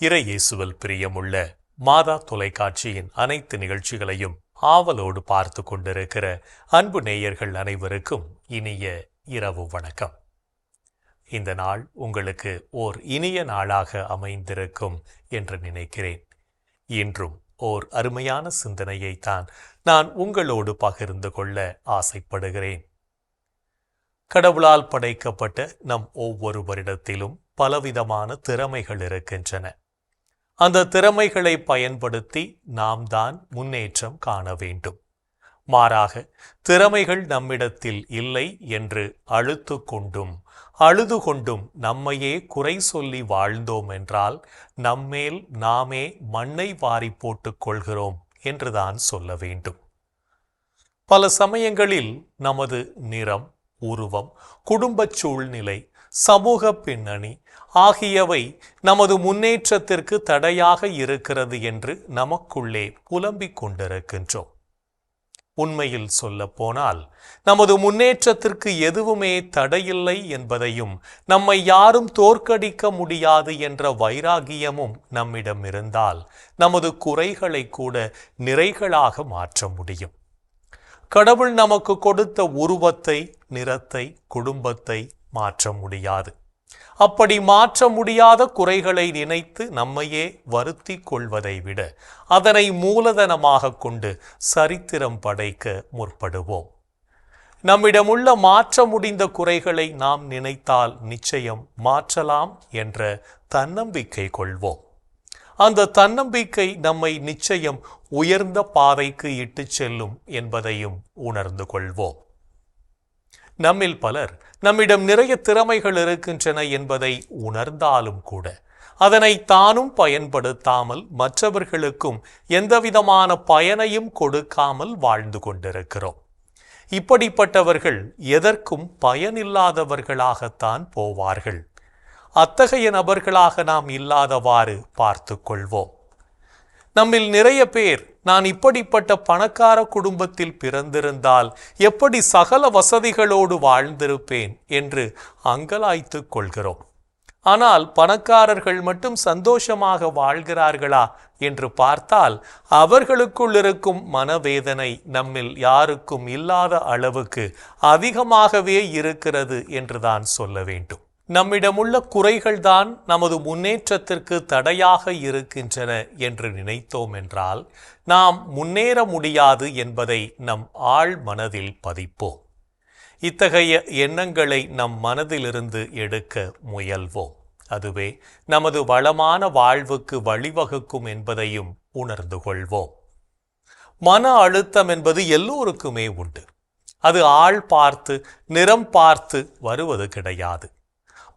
இறையேசுவல் பிரியமுள்ள மாதா தொலைக்காட்சியின் அனைத்து நிகழ்ச்சிகளையும் ஆவலோடு பார்த்து கொண்டிருக்கிற அன்பு நேயர்கள் அனைவருக்கும் இனிய இரவு வணக்கம். இந்த நாள் உங்களுக்கு ஓர் இனிய நாளாக அமைந்திருக்கும் என்று நினைக்கிறேன். இன்றும் ஓர் அருமையான சிந்தனையைத்தான் நான் உங்களோடு பகிர்ந்து கொள்ள ஆசைப்படுகிறேன். கடவுளால் படைக்கப்பட்ட நம் ஒவ்வொருவரிடத்திலும் பலவிதமான திறமைகள் இருக்கின்றன. அந்த திறமைகளை பயன்படுத்தி நாம் தான் முன்னேற்றம் காண வேண்டும். மாறாக திறமைகள் நம்மிடத்தில் இல்லை என்று அழுத்து கொண்டும் அழுது கொண்டும் நம்மையே குறை சொல்லி வாழ்ந்தோம் என்றால் நம்மேல் நாமே மண்ணை வாரி போட்டுக் கொள்கிறோம் என்றுதான் சொல்ல வேண்டும். பல சமயங்களில் நமது நிறம் உருவம் குடும்பச் சூழ்நிலை சமூக பின்னணி ஆகியவை நமது முன்னேற்றத்திற்கு தடையாக இருக்கிறது என்று நமக்குள்ளே புலம்பிக் கொண்டிருக்கின்றோம். உண்மையில் சொல்லப் போனால் நமது முன்னேற்றத்திற்கு எதுவுமே தடையில்லை என்பதையும் நம்மை யாரும் தோற்கடிக்க முடியாது என்ற வைராகியமும் நம்மிடம் இருந்தால் நமது குறைகளை கூட நிறைகளாக மாற்ற முடியும். கடவுள் நமக்கு கொடுத்த உருவத்தை நிறத்தை குடும்பத்தை மாற்ற முடியாது. அப்படி மாற்ற முடியாத குறைகளை நினைத்து நம்மையே வருத்தி கொள்வதை விட அதனை மூலதனமாக கொண்டு சரித்திரம் படைக்க முற்படுவோம். நம்மிடமுள்ள மாற்ற முடிந்த குறைகளை நாம் நினைத்தால் நிச்சயம் மாற்றலாம் என்ற தன்னம்பிக்கை கொள்வோம். அந்த தன்னம்பிக்கை நம்மை நிச்சயம் உயர்ந்த பாதைக்கு இட்டுச் செல்லும் என்பதையும் உணர்ந்து கொள்வோம். நம்மில் பலர் நம்மிடம் நிறைய திறமைகள் இருக்கின்றன என்பதை உணர்ந்தாலும் கூட அதனை தானும் பயன்படுத்தாமல் மற்றவர்களுக்கும் எந்தவிதமான பயனையும் கொடுக்காமல் வாழ்ந்து கொண்டிருக்கிறோம். இப்படிப்பட்டவர்கள் எதற்கும் பயனில்லாதவர்களாகத்தான் போவார்கள். அத்தகைய நபர்களாக நாம் இல்லாதவாறு பார்த்து கொள்வோம். நம்மில் நிறைய பேர் நான் இப்படிப்பட்ட பணக்கார குடும்பத்தில் பிறந்திருந்தால் எப்படி சகல வசதிகளோடு வாழ்ந்திருப்பேன் என்று அங்கலாய்த்து கொள்கிறோம். ஆனால் பணக்காரர்கள் மட்டும் சந்தோஷமாக வாழ்கிறார்களா என்று பார்த்தால் அவர்களுக்குள் இருக்கும் மனவேதனை நம்மில் யாருக்கும் இல்லாத அளவுக்கு அதிகமாகவே இருக்கிறது என்றுதான் சொல்ல வேண்டும். நம்மிடமுள்ள குறைகள்தான் நமது முன்னேற்றத்திற்கு தடையாக இருக்கின்றன என்று நினைத்தோம் என்றால் நாம் முன்னேற முடியாது என்பதை நம் ஆழ் மனதில் பதிப்போம். இத்தகைய எண்ணங்களை நம் மனதிலிருந்து எடுக்க முயல்வோம். அதுவே நமது வளமான வாழ்வுக்கு வழிவகுக்கும் என்பதையும் உணர்ந்து கொள்வோம். மன அழுத்தம் என்பது எல்லோருக்குமே உண்டு. அது ஆள் பார்த்து நிறம் பார்த்து வருவது கிடையாது.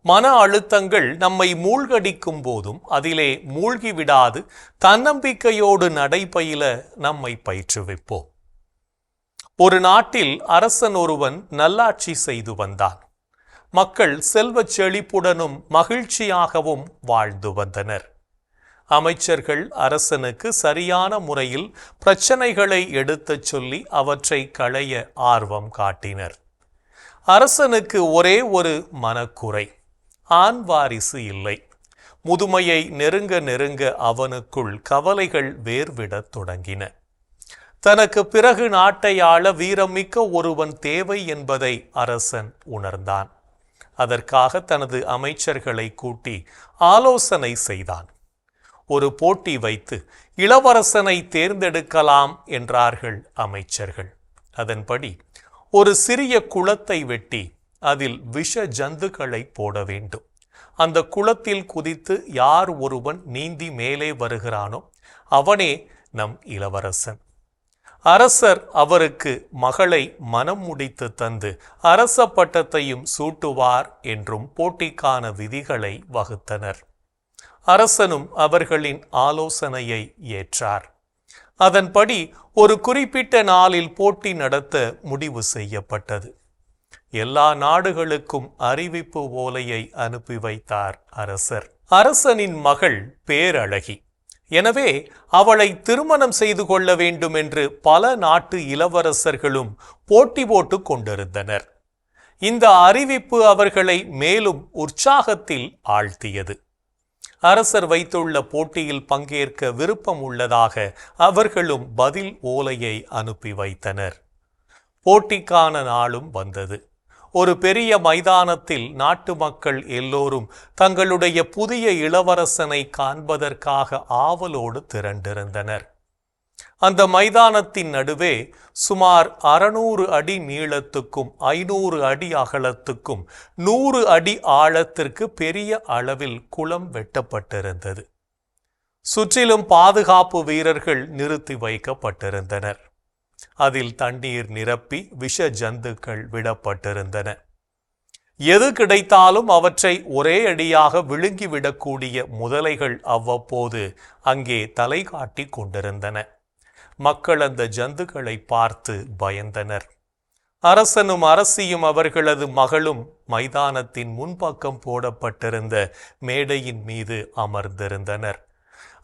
மன அழுத்தங்கள் நம்மை மூழ்கடிக்கும் போதும் அதிலே மூழ்கி விடாது தன்னம்பிக்கையோடு நடைபயில நம்மை பயிற்றுவிப்போம். ஒரு நாட்டில் அரசன் ஒருவன் நல்லாட்சி செய்து வந்தான். மக்கள் செல்வச் செழிப்புடனும் மகிழ்ச்சியாகவும் வாழ்ந்து வந்தனர். அமைச்சர்கள் அரசனுக்கு சரியான முறையில் பிரச்சனைகளை எடுத்துச் சொல்லி அவற்றை களைய ஆர்வம் காட்டினர். அரசனுக்கு ஒரே ஒரு மனக்குறை. ஆண் வாரிசு இல்லை. முதுமையை நெருங்க நெருங்க அவனுக்குள் கவலைகள் வேர்விடத் தொடங்கின. தனக்கு பிறகு நாட்டை ஆள வீரமிக்க ஒருவன் தேவை என்பதை அரசன் உணர்ந்தான். அதற்காக தனது அமைச்சர்களை கூட்டி ஆலோசனை செய்தான். ஒரு போட்டி வைத்து இளவரசனை தேர்ந்தெடுக்கலாம் என்றார்கள் அமைச்சர்கள். அதன்படி ஒரு சிறிய குளத்தை வெட்டி அதில் விஷ ஜந்துக்களை போட வேண்டும். அந்த குளத்தில் குதித்து யார் ஒருவன் நீந்தி மேலே வருகிறானோ அவனே நம் இளவரசன். அரசர் அவருக்கு மகளை மனம் முடித்து தந்து அரச பட்டத்தையும் சூட்டுவார் என்றும் போட்டிக்கான விதிகளை வகுத்தனர். அரசனும் அவர்களின் ஆலோசனையை ஏற்றார். அதன்படி ஒரு குறிப்பிட்ட நாளில் போட்டி நடத்த முடிவு செய்யப்பட்டது. எல்லா நாடுகளுக்கும் அறிவிப்பு ஓலையை அனுப்பி வைத்தார் அரசர். அரசனின் மகள் பேரழகி. எனவே அவளை திருமணம் செய்து கொள்ள வேண்டும் என்று பல நாட்டு இளவரசர்களும் போட்டி போட்டுக் கொண்டிருந்தனர். இந்த அறிவிப்பு அவர்களை மேலும் உற்சாகத்தில் ஆழ்த்தியது. அரசர் வைத்துள்ள போட்டியில் பங்கேற்க விருப்பம் உள்ளதாக அவர்களும் பதில் ஓலையை அனுப்பி வைத்தனர். போட்டிக்கான நாளும் வந்தது. ஒரு பெரிய மைதானத்தில் நாட்டு மக்கள் எல்லோரும் தங்களுடைய புதிய இளவரசனை காண்பதற்காக ஆவலோடு திரண்டிருந்தனர். அந்த மைதானத்தின் நடுவே சுமார் அறுநூறு அடி நீளத்துக்கும் ஐநூறு அடி அகலத்துக்கும் நூறு அடி ஆழத்திற்கு பெரிய அளவில் குளம் வெட்டப்பட்டிருந்தது. சுற்றிலும் பாதுகாப்பு வீரர்கள் நிறுத்தி வைக்கப்பட்டிருந்தனர். அதில் தண்ணீர் நிரப்பி விஷ ஜந்துக்கள் விடப்பட்டிருந்தன. எது கிடைத்தாலும் அவற்றை ஒரே அடியாக விழுங்கிவிடக்கூடிய முதலைகள் அவ்வப்போது அங்கே தலை காட்டி கொண்டிருந்தன. மக்கள் அந்த ஜந்துக்களை பார்த்து பயந்தனர். அரசனும் அரசியும் அவர்களது மகளும் மைதானத்தின் முன்பக்கம் போடப்பட்டிருந்த மேடையின் மீது அமர்ந்திருந்தனர்.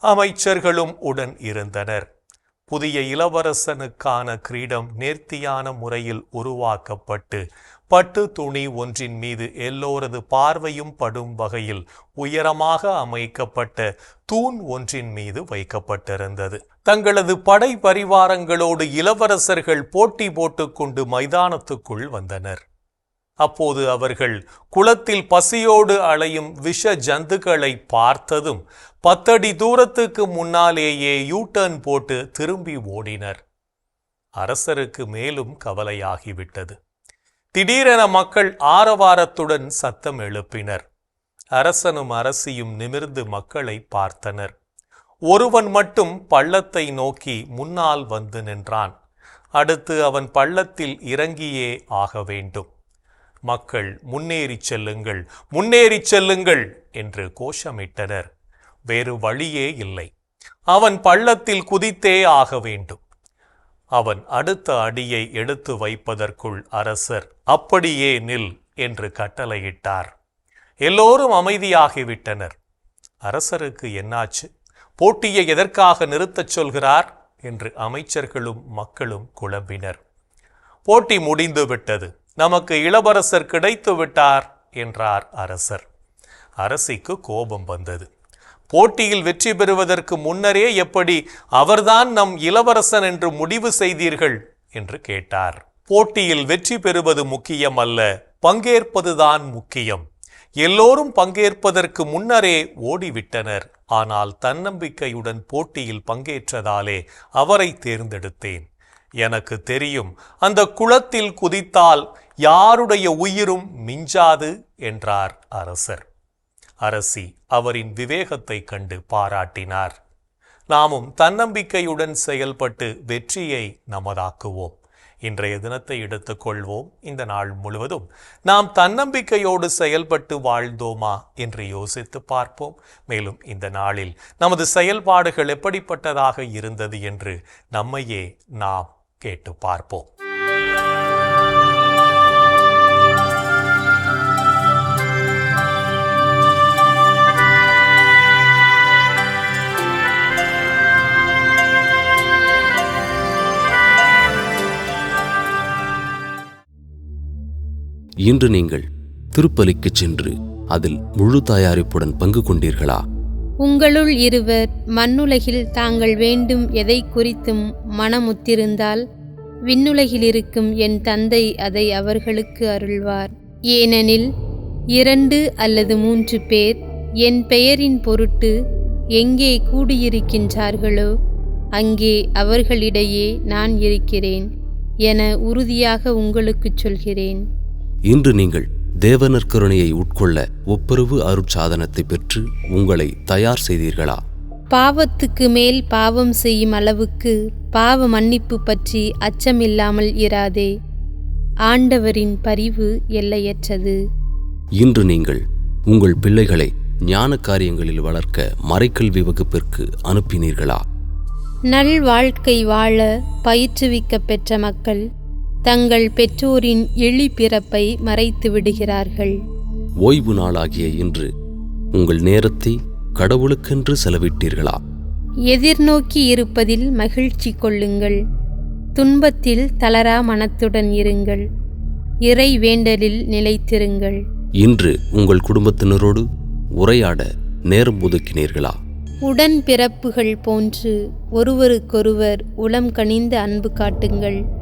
அமைச்சர்களும் உடன் இருந்தனர். புதிய இளவரசனுக்கான கிரீடம் நேர்த்தியான முறையில் உருவாக்கப்பட்டு பட்டு துணி ஒன்றின் மீது எல்லோரது பார்வையும் படும் வகையில் உயரமாக அமைக்கப்பட்ட தூண் ஒன்றின் மீது வைக்கப்பட்டிருந்தது. தங்களது படை பரிவாரங்களோடு இளவரசர்கள் போட்டி போட்டுக்கொண்டு மைதானத்துக்குள் வந்தனர். அப்போது அவர்கள் குளத்தில் பசியோடு அலையும் விஷ ஜந்துக்களை பார்த்ததும் பத்தடி தூரத்துக்கு முன்னாலேயே யூட்டர்ன் போட்டு திரும்பி ஓடினர். அரசருக்கு மேலும் கவலையாகிவிட்டது. திடீரென மக்கள் ஆரவாரத்துடன் சத்தம் எழுப்பினர். அரசனும் அரசியும் நிமிர்ந்து மக்களை பார்த்தனர். ஒருவன் மட்டும் பள்ளத்தை நோக்கி முன்னால் வந்து நின்றான். அடுத்து அவன் பள்ளத்தில் இறங்கியே ஆக வேண்டும். மக்கள் முன்னேறிச் செல்லுங்கள் முன்னேறிச் செல்லுங்கள் என்று கோஷமிட்டனர். வேறு வழியே இல்லை. அவன் பள்ளத்தில் குதித்தே ஆக வேண்டும். அவன் அடுத்த அடியை எடுத்து வைப்பதற்குள் அரசர் அப்படியே நில் என்று கட்டளையிட்டார். எல்லோரும் அமைதியாகிவிட்டனர். அரசருக்கு என்னாச்சு? போட்டியை எதற்காக நிறுத்தச் சொல்கிறார்? என்று அமைச்சர்களும் மக்களும் குழம்பினர். போட்டி முடிந்து விட்டது நமக்கு இளவரசர் கிடைத்து விட்டார் என்றார் அரசர். அரசிக்கு கோபம் வந்தது. போட்டியில் வெற்றி பெறுவதற்கு முன்னரே எப்படி அவர்தான் நம் இளவரசன் என்று முடிவு செய்தீர்கள் என்று கேட்டார். போட்டியில் வெற்றி பெறுவது முக்கியம் அல்ல பங்கேற்பதுதான் முக்கியம். எல்லோரும் பங்கேற்பதற்கு முன்னரே ஓடிவிட்டனர். ஆனால் தன்னம்பிக்கையுடன் போட்டியில் பங்கேற்றதாலே அவரை தேர்ந்தெடுத்தேன். எனக்கு தெரியும் அந்த குளத்தில் குதித்தால் யாருடைய உயிரும் மிஞ்சாது என்றார் அரசர். அரசி அவரின் விவேகத்தை கண்டு பாராட்டினார். நாமும் தன்னம்பிக்கையுடன் செயல்பட்டு வெற்றியை நமதாக்குவோம். இன்றைய தினத்தை எடுத்துக்கொள்வோம் இந்த நாள் முழுவதும் நாம் தன்னம்பிக்கையோடு செயல்பட்டு வாழ்ந்தோமா என்று யோசித்து பார்ப்போம். மேலும் இந்த நாளில் நமது செயல்பாடுகள் எப்படிப்பட்டதாக இருந்தது என்று நம்மையே நாம் கேட்டு பார்ப்போம். இன்று நீங்கள் திருப்பலிக்குச் சென்று அதில் முழு தயாரிப்புடன் பங்கு கொண்டீர்களா? உங்களுள் இருவர் மண்ணுலகில் தாங்கள் வேண்டும் எதை குறித்தும் மனமுத்திருந்தால் விண்ணுலகில் இருக்கும் என் தந்தை அதை அவர்களுக்கு அருள்வார். ஏனெனில் இரண்டு அல்லது மூன்று பேர் என் பெயரின் பொருட்டு எங்கே கூடியிருக்கின்றார்களோ அங்கே அவர்களிடையே நான் இருக்கிறேன் என உறுதியாக உங்களுக்குச் சொல்கிறேன். இன்று நீங்கள் தேவனர் கருணையை உட்கொள்ள ஒப்புரவு அருட்சாதனத்தை பெற்று உங்களை தயார் செய்தீர்களா? பாவத்துக்கு மேல் பாவம் செய்யும் அளவுக்கு பாவ மன்னிப்பு பற்றி அச்சமில்லாமல் இராதே. ஆண்டவரின் பரிவு எல்லையற்றது. இன்று நீங்கள் உங்கள் பிள்ளைகளை ஞான காரியங்களில் வளர்க்க மறைக்கல்வி வகுப்பிற்கு அனுப்பினீர்களா? நல் வாழ்க்கை வாழ பயிற்றுவிக்கப் பெற்ற மக்கள் தங்கள் பெற்றோரின் எளி பிறப்பை மறைத்து விடுகிறார்கள். ஓய்வு நாளாகிய இன்று உங்கள் நேரத்தை கடவுளுக்கென்று செலவிட்டீர்களா? எதிர்நோக்கி இருப்பதில் மகிழ்ச்சி கொள்ளுங்கள். துன்பத்தில் தளரா மனத்துடன் இருங்கள். இறை வேண்டலில் நிலைத்திருங்கள். இன்று உங்கள் குடும்பத்தினரோடு உரையாட நேரம் ஒதுக்கினீர்களா? உடன் பிறப்புகள் போன்று ஒருவருக்கொருவர் உளம் கனிந்த அன்பு காட்டுங்கள்.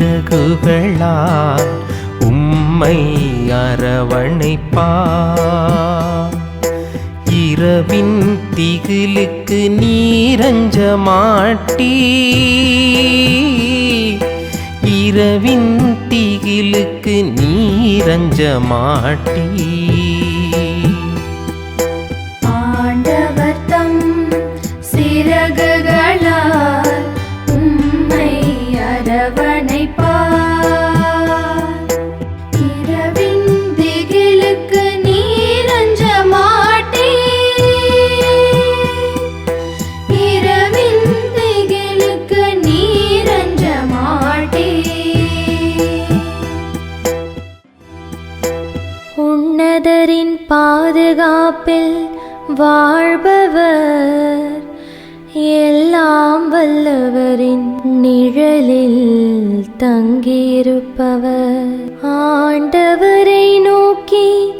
சிறகுகளால் உம்மை அரவணைப்பா இரவின் திகிலுக்கு நீரஞ்ச மாட்டி இரவின் திகிலுக்கு நீரஞ்ச மாட்டி ஆண்டவர் சிறகுகளா காப்பில் வாழ்பவர் எல்லாம் வல்லவரின் நிழலில் தங்கியிருப்பவர். ஆண்டவரை நோக்கி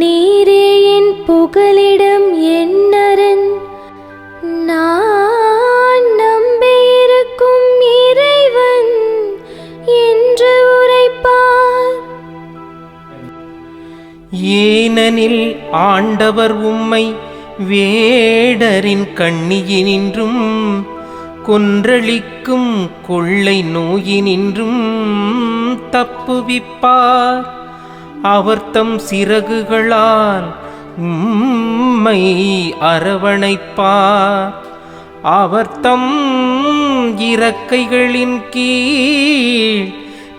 நீரே என் புகலிடம் ஏனெனில் ஆண்டவர் உம்மை வேடரின் கண்ணியினின்றும் கொன்றளிக்கும் கொள்ளை நோயினின்றும் தப்புவிப்பார். அவர் தம் சிறகுகளால் உம்மை அரவணைப்பார். அவர் தம் இறக்கைகளின் கீழ்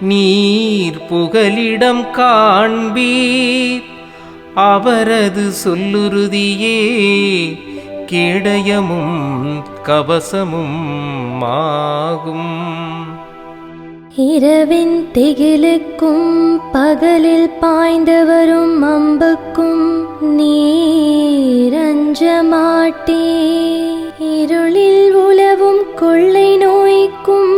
நீர் புகலிடம் காண்பீர். அவரது சொல்லுறுதியே கேடயமும் கவசமும் ஆகும். இரவின் திகிலுக்கும் பகலில் பாய்ந்தவரும் அம்புக்கும் நீர் அஞ்சமாட்டே இருளில் உழவும் கொள்ளை நோய்க்கும்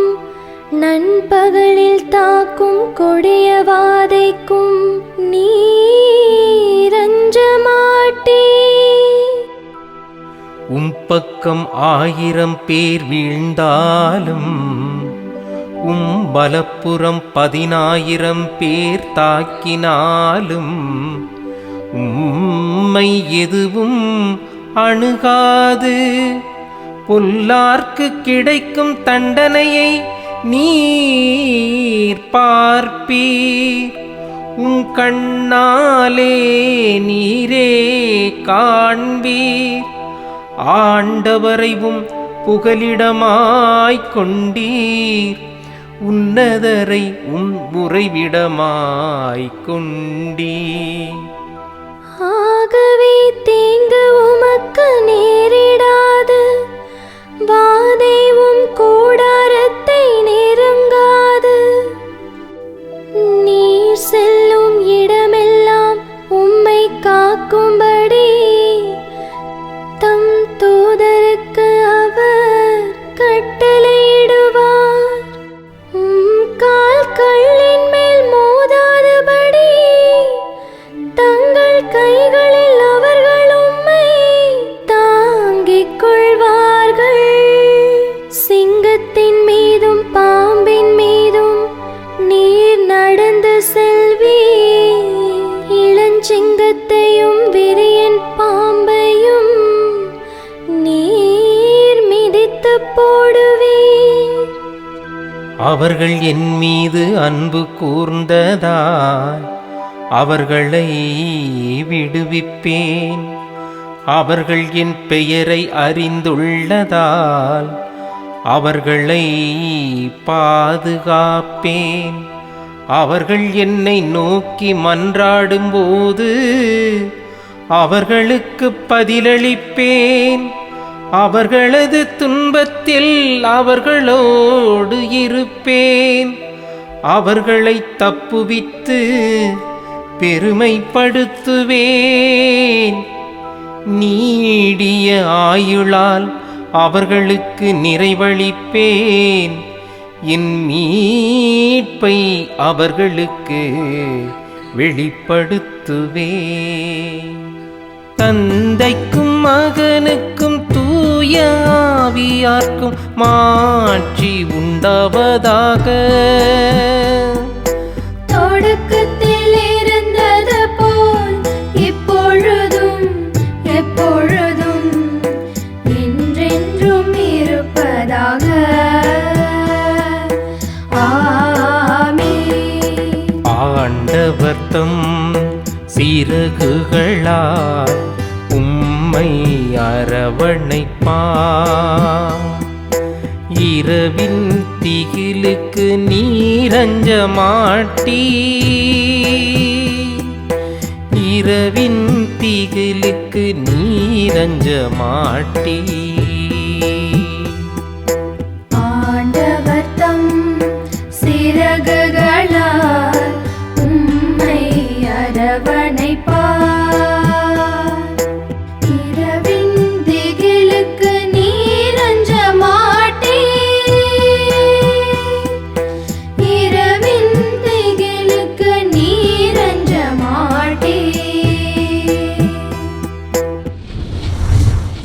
நண்பகலில் தாக்கும் கொடிய வாதைக்கும் நீரஞ்சமாட்டே உம் பக்கம் ஆயிரம் பேர் வீழ்ந்தாலும் உம் பலப்புறம் பதினாயிரம் பேர் தாக்கினாலும் உம்மை எதுவும் அணுகாது. பொல்லார்க்கு கிடைக்கும் தண்டனையை நீர் பார்ப்பீர். உன் கண்ணாலே நீரே காண்பீர். ஆண்டவரைவும் புகலிடமாய்க் கொண்டீர். உன்னதரை உன் முறைவிடமாய்க் கொண்டீர். ஆகவே தீங்கு உமக்கு நேரிடாது. வாதைவும் கூடாரத்தை நெருங்கா நீர் செல்லும் இடமெல்லாம் உம்மை காக்கும்படி. தம் தூதருக்கு அவர் கட்டளையிடுவார். உம் கால் கல்லின் மேல் மோதாதபடி. தங்கள் கைகளில் அவர்கள் உம்மை தாங்கிக் கொள்வார்கள். சிங்கத்தின் மீதும் பாம்பின் செல்வி இளஞ்சிங்கத்தையும் விரியன் பாம்பையும் நீர் மிதித்து போடுவே அவர்கள் என் மீது அன்பு கூர்ந்ததாய் அவர்களை விடுவிப்பேன். அவர்கள் என் பெயரை அறிந்துள்ளதால் அவர்களை பாதுகாப்பேன். அவர்கள் என்னை நோக்கி மன்றாடும்போது அவர்களுக்கு பதிலளிப்பேன். அவர்களது துன்பத்தில் அவர்களோடு இருப்பேன். அவர்களை தப்புவித்து பெருமைப்படுத்துவேன். நீடிய ஆயுளால் அவர்களுக்கு நிறைவளிப்பேன். என் மீட்பை அவர்களுக்கு வெளிப்படுத்துவே தந்தைக்கும் மகனுக்கும் தூயாவியார்க்கும் மாற்றி உண்டாவதாக. ஆண்டவர் தம் சிறகுகளால் உம்மை அரவணைப்பா இரவின் திகிலுக்கு நீரஞ்ச மாட்டி இரவின் திகிலுக்கு நீரஞ்ச மாட்டி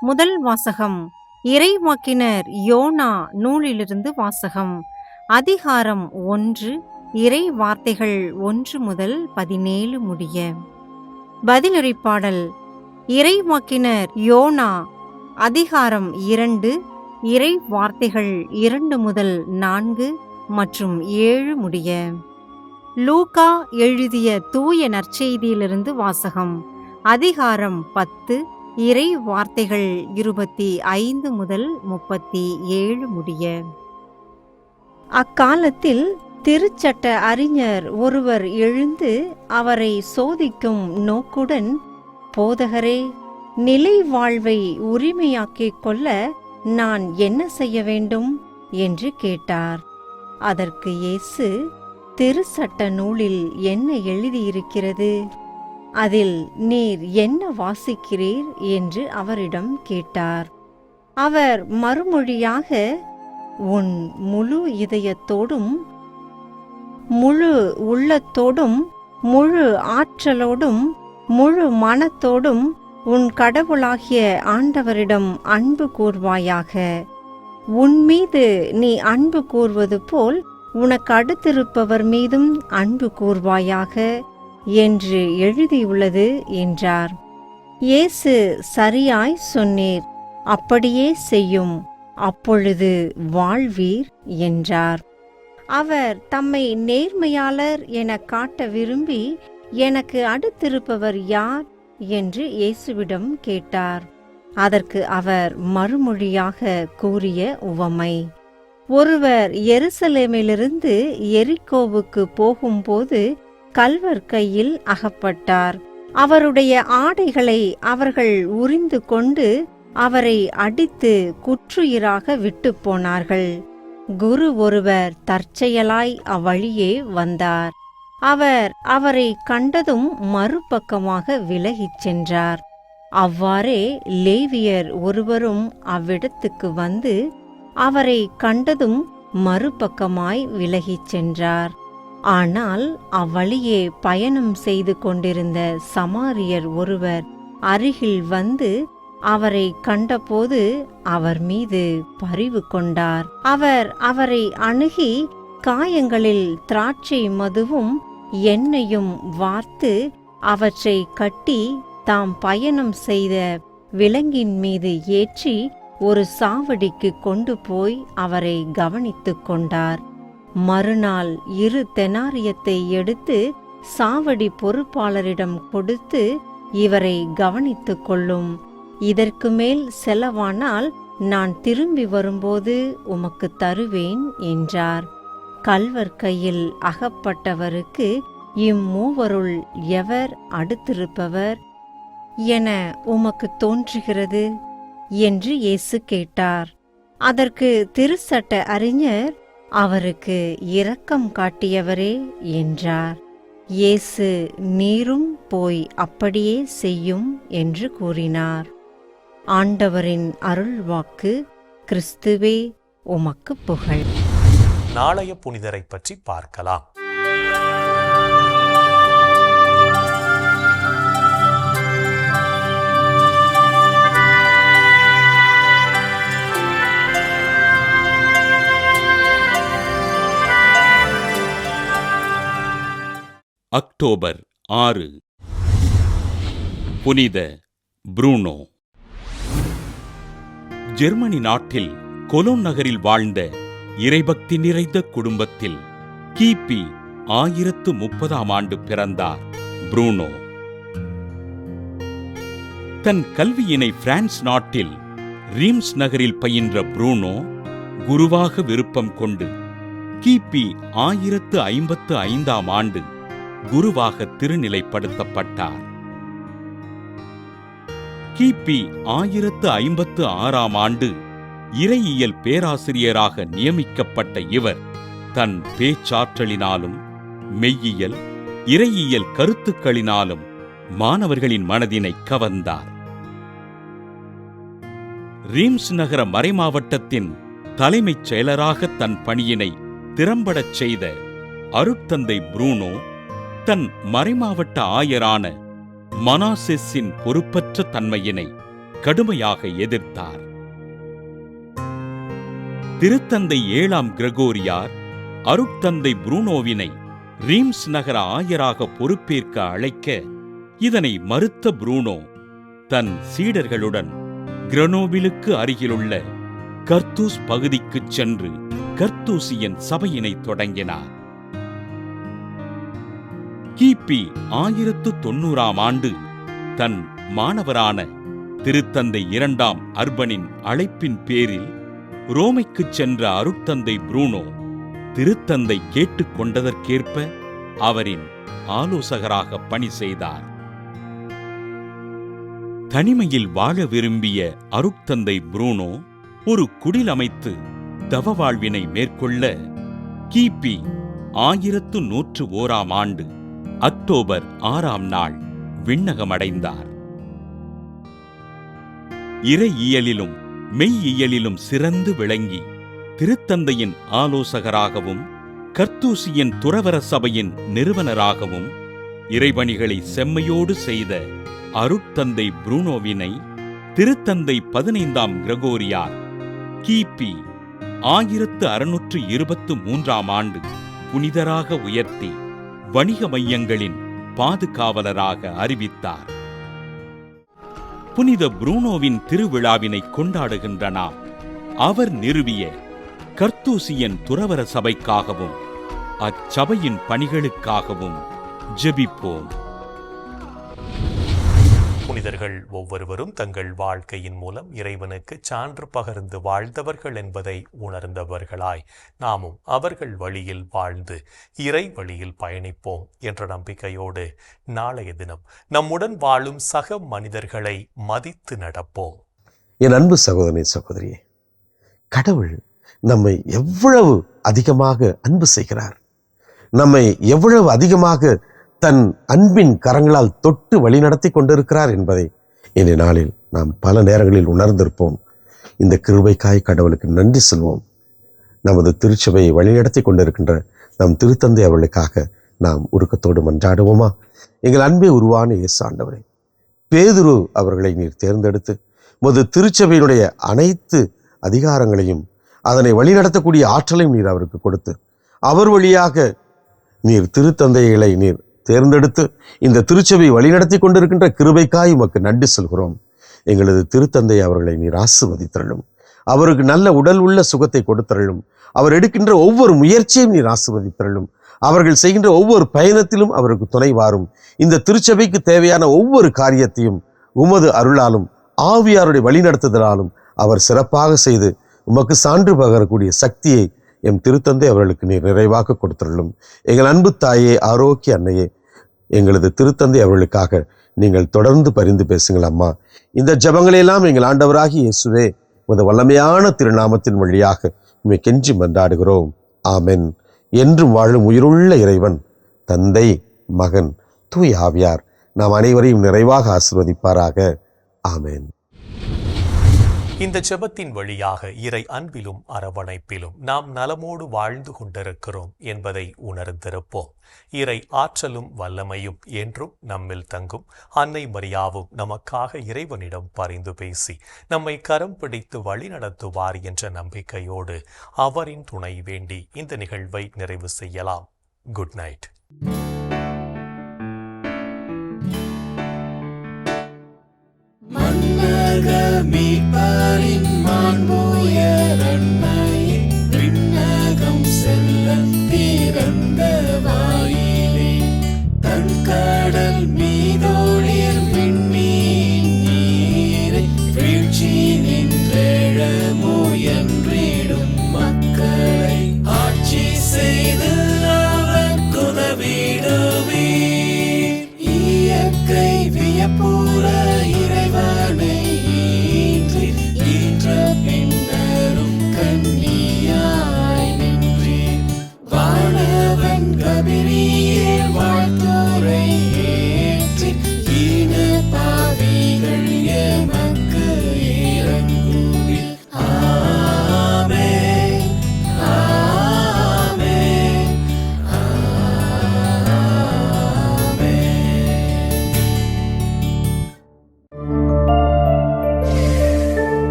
முதல் வாசகம். இறைவாக்கினர் யோனா நூலிலிருந்து வாசகம். அதிகாரம் ஒன்று இறை வார்த்தைகள் ஒன்று முதல் பதினேழு முடிய. பதிலுரைப்பாடல் இறைவாக்கினர் யோனா அதிகாரம் இரண்டு இறை வார்த்தைகள் இரண்டு முதல் நான்கு மற்றும் ஏழு முடிய. லூகா எழுதிய தூய நற்செய்தியிலிருந்து வாசகம். அதிகாரம் பத்து இறை வார்த்தைகள் இருபத்தி ஐந்து முதல் முப்பத்தி ஏழு முடிய. அக்காலத்தில் திருச்சட்ட அறிஞர் ஒருவர் எழுந்து அவரை சோதிக்கும் நோக்குடன் போதகரே நிலை வாழ்வை உரிமையாக்கிக் கொள்ள நான் என்ன செய்ய வேண்டும்? என்று கேட்டார். அதற்கு இயேசு திருச்சட்ட நூலில் என்ன எழுதியிருக்கிறது? அதில் நீர் என்ன வாசிக்கிறீர் என்று அவரிடம் கேட்டார். அவர் மறுமொழியாக உன் முழு இதயத்தோடும் முழு உள்ளத்தோடும் முழு ஆற்றலோடும் முழு மனத்தோடும் உன் கடவுளாகிய ஆண்டவரிடம் அன்பு கூர்வாயாக. உன் மீது நீ அன்பு கூர்வது போல் உனக்கு அடுத்திருப்பவர் மீதும் அன்பு கூர்வாயாக. என்று எழுதியுள்ளது என்றார். இயேசு சரியாய் சொன்னீர் அப்படியே செய்யும் அப்பொழுது வாழ்வீர் என்றார். அவர் தம்மை நேர்மையாளர் என காட்ட விரும்பி எனக்கு அடுத்திருப்பவர் யார்? என்று இயேசுவிடம் கேட்டார். அதற்கு அவர் மறுமொழியாக கூறிய உவமை ஒருவர் எருசலேமிலிருந்து எரிக்கோவுக்கு போகும்போது கல்வர் கையில் அகப்பட்டார். அவருடைய ஆடைகளை அவர்கள் உரிந்து கொண்டு அவரை அடித்து குற்றுயிராக விட்டு போனார்கள். குரு ஒருவர் தற்செயலாய் அவ்வழியே வந்தார். அவர் அவரை கண்டதும் மறுபக்கமாக விலகிச் சென்றார். அவ்வாறே லேவியர் ஒருவரும் அவ்விடத்துக்கு வந்து அவரை கண்டதும் மறுபக்கமாய் விலகிச் சென்றார். ஆனால் அவ்வழியே பயணம் செய்து கொண்டிருந்த சமாரியர் ஒருவர் அருகில் வந்து அவரை கண்டபோது அவர் மீது பரிவு கொண்டார். அவர் அவரை அணுகி காயங்களில் திராட்சை மதுவும் எண்ணெயும் வார்த்து அவற்றை கட்டி தாம் பயணம் செய்த விலங்கின் மீது ஏற்றி ஒரு சாவடிக்கு கொண்டு போய் அவரை கவனித்துக் கொண்டார். மறுநாள் இரு தெனாரியத்தை எடுத்து சாவடி பொறுப்பாளரிடம் கொடுத்து இவரை கவனித்துக் கொள்ளும். இதற்கு மேல் செலவானால் நான் திரும்பி வரும்போது உமக்கு தருவேன் என்றார். கல்வர் கையில் அகப்பட்டவருக்கு இம்மூவருள் எவர் அடுத்திருப்பவர்? என உமக்கு தோன்றுகிறது என்று இயேசு கேட்டார். அதற்கு திருச்சட்ட அறிஞர் அவருக்கு இரக்கம் காட்டியவரே என்றார். இயேசு நீரும் போய் அப்படியே செய்யும் என்று கூறினார். ஆண்டவரின் அருள்வாக்கு கிறிஸ்துவே உமக்கு புகழ். நாளைய புனிதரை பற்றி பார்க்கலாம். அக்டோபர் ஆறு. புனித புரூனோ. ஜெர்மனி நாட்டில் கொலோன் நகரில் வாழ்ந்த இறைபக்தி நிறைந்த குடும்பத்தில் கிபி ஆயிரத்து முப்பதாம் ஆண்டு பிறந்தார் புரூனோ. தன் கல்வியினை பிரான்ஸ் நாட்டில் ரீம்ஸ் நகரில் பயின்ற புரூனோ குருவாக விருப்பம் கொண்டு கிபி ஆயிரத்து ஐம்பத்து ஐந்தாம் ஆண்டு குருவாக திருநிலைப்படுத்தப்பட்டார். கிபி ஆயிரத்து ஐம்பத்து ஆறாம் ஆண்டு இறையியல் பேராசிரியராக நியமிக்கப்பட்ட இவர் தன் பேச்சாற்றலினாலும் மெய்யியல் இறையியல் கருத்துக்களினாலும் மாணவர்களின் மனதினை கவர்ந்தார். ரீம்ஸ் நகர மறைமாவட்டத்தின் தலைமைச் செயலராக தன் பணியினை திறம்படச் செய்த அருட்தந்தை புரூனோ தன் மறைமாவட்ட ஆயரான மனாசெஸின் பொறுப்பற்ற தன்மையினை கடுமையாக எதிர்த்தார். திருத்தந்தை ஏழாம் கிரகோரியார் அருட்தந்தை புரூனோவினை ரீம்ஸ் நகர ஆயராக பொறுப்பேற்க அழைக்க இதனை மறுத்த புரூனோ தன் சீடர்களுடன் கிரனோபிலுக்கு அருகிலுள்ள கர்த்தூஸ் பகுதிக்குச் சென்று கர்த்தூசியன் சபையினை தொடங்கினார். கிபி ஆயிரத்து தொன்னூறாம் ஆண்டு தன் மாணவரான திருத்தந்தை இரண்டாம் அர்பனின் அழைப்பின் பேரில் ரோமைக்குச் சென்ற அருட்தந்தை புரூனோ திருத்தந்தை கேட்டுக்கொண்டதற்கேற்ப அவரின் ஆலோசகராக பணி செய்தார். தனிமையில் வாழ விரும்பிய அருட்தந்தை புரூனோ ஒரு குடில் அமைத்து தவ வாழ்வினை மேற்கொள்ள கிபி ஆயிரத்து நூற்று ஓராம் ஆண்டு அக்டோபர் ஆறாம் நாள் விண்ணகமடைந்தார். இறையியலிலும் மெய்யியலிலும் சிறந்து விளங்கி திருத்தந்தையின் ஆலோசகராகவும் கர்த்தூசியின் துறவர சபையின் நிறுவனராகவும் இறைபணிகளை செம்மையோடு செய்த அருட்தந்தை புரூனோவினை திருத்தந்தை பதினைந்தாம் கிரகோரியார் கிபி ஆயிரத்து அறுநூற்று இருபத்து மூன்றாம் ஆண்டு புனிதராக உயர்த்தி வணிக மையங்களின் பாதுகாவலராக அறிவித்தார். புனித புரூனோவின் திருவிழாவினை கொண்டாடுகின்ற நாம் அவர் நிறுவிய கர்த்தூசியன் துறவர சபைக்காகவும் அச்சபையின் பணிகளுக்காகவும் ஜெபிப்போம். மனிதர்கள் ஒவ்வொருவரும் தங்கள் வாழ்க்கையின் மூலம் இறைவனுக்கு சான்று பகர்ந்து வாழ்ந்தவர்கள் என்பதை உணர்ந்தவர்களாய் நாமும் அவர்கள் வழியில் வாழ்ந்து இறை வழியில் பயணிப்போம் என்ற நம்பிக்கையோடு நாளைய தினம் நம்முடன் வாழும் சக மனிதர்களை மதித்து நடப்போம். என் அன்பு சகோதரி சகோதரியே கடவுள் நம்மை எவ்வளவு அதிகமாக அன்பு செய்கிறார். நம்மை எவ்வளவு அதிகமாக தன் அன்பின் கரங்களால் தொட்டு வழிநடத்தி கொண்டிருக்கிறார் என்பதை இன்றைய நாளில் நாம் பல நேரங்களில் உணர்ந்திருப்போம். இந்த கிருபைக்காய் கடவுளுக்கு நன்றி செல்வோம். நமது திருச்சபையை வழிநடத்தி கொண்டிருக்கின்ற நம் திருத்தந்தை அவர்களுக்காக நாம் உருக்கத்தோடு மன்றாடுவோமா? எங்கள் அன்பே உருவான இயேசு ஆண்டவரே பேதுரு அவர்களை நீர் தேர்ந்தெடுத்து முது திருச்சபையினுடைய அனைத்து அதிகாரங்களையும் அதனை வழிநடத்தக்கூடிய ஆற்றலையும் நீர் அவருக்கு கொடுத்து அவர் வழியாக நீர் திருத்தந்தைகளை நீர் தேர்ந்தெடுத்து இந்த திருச்சபை வழிநடத்தி கொண்டிருக்கின்ற கிருபைக்காய் உமக்கு நன்றி சொல்கிறோம். எங்களது திருத்தந்தை அவர்களை நீர் ஆசிர்வதித்தரலும் அவருக்கு நல்ல உடல் உள்ள சுகத்தை கொடுத்தரலும் அவர் எடுக்கின்ற ஒவ்வொரு முயற்சியும் நீர் ஆசிர்வதித்தரலும் அவர்கள் செய்கின்ற ஒவ்வொரு பயணத்திலும் அவருக்கு துணை வாரும். இந்த திருச்சபைக்கு தேவையான ஒவ்வொரு காரியத்தையும் உமது அருளாலும் ஆவியாருடைய வழிநடத்துதலாலும் அவர் சிறப்பாக செய்து உமக்கு சான்று பகரக்கூடிய சக்தியை எம் திருத்தந்தை அவர்களுக்கு நீர் நிறைவாக கொடுத்துள்ளும் எங்கள் அன்பு தாயே ஆரோக்கிய அன்னையே எங்களது திருத்தந்தை அவர்களுக்காக நீங்கள் தொடர்ந்து பரிந்து பேசுங்கள் அம்மா. இந்த ஜபங்களையெல்லாம் எங்கள் ஆண்டவராகி இயேசுவே உமது வல்லமையான திருநாமத்தின் வழியாக உண்மை கெஞ்சி மன்றாடுகிறோம். ஆமென். என்றும் வாழும் உயிருள்ள இறைவன் தந்தை மகன் தூய் ஆவியார் நாம் அனைவரையும் நிறைவாக ஆசிர்வதிப்பாராக. ஆமென். இந்த ஜெபத்தின் வழியாக இறை அன்பிலும் அரவணைப்பிலும் நாம் நலமோடு வாழ்ந்து கொண்டிருக்கிறோம் என்பதை உணர்ந்திருப்போம். இறை ஆற்றலும் வல்லமையும் என்றும் நம்மில் தங்கும். அன்னை மரியாவும் நமக்காக இறைவனிடம் பரிந்து பேசி நம்மை கரம் பிடித்து வழி நடத்துவார் என்ற நம்பிக்கையோடு அவரின் துணை வேண்டி இந்த நிகழ்வை நிறைவு செய்யலாம். Good night. விண்ணக மீட்பாரின் மாண்புய ரண்மையின் விண்ணகம் செல்ல திறந்த வாயிலே தன் கடல் மீ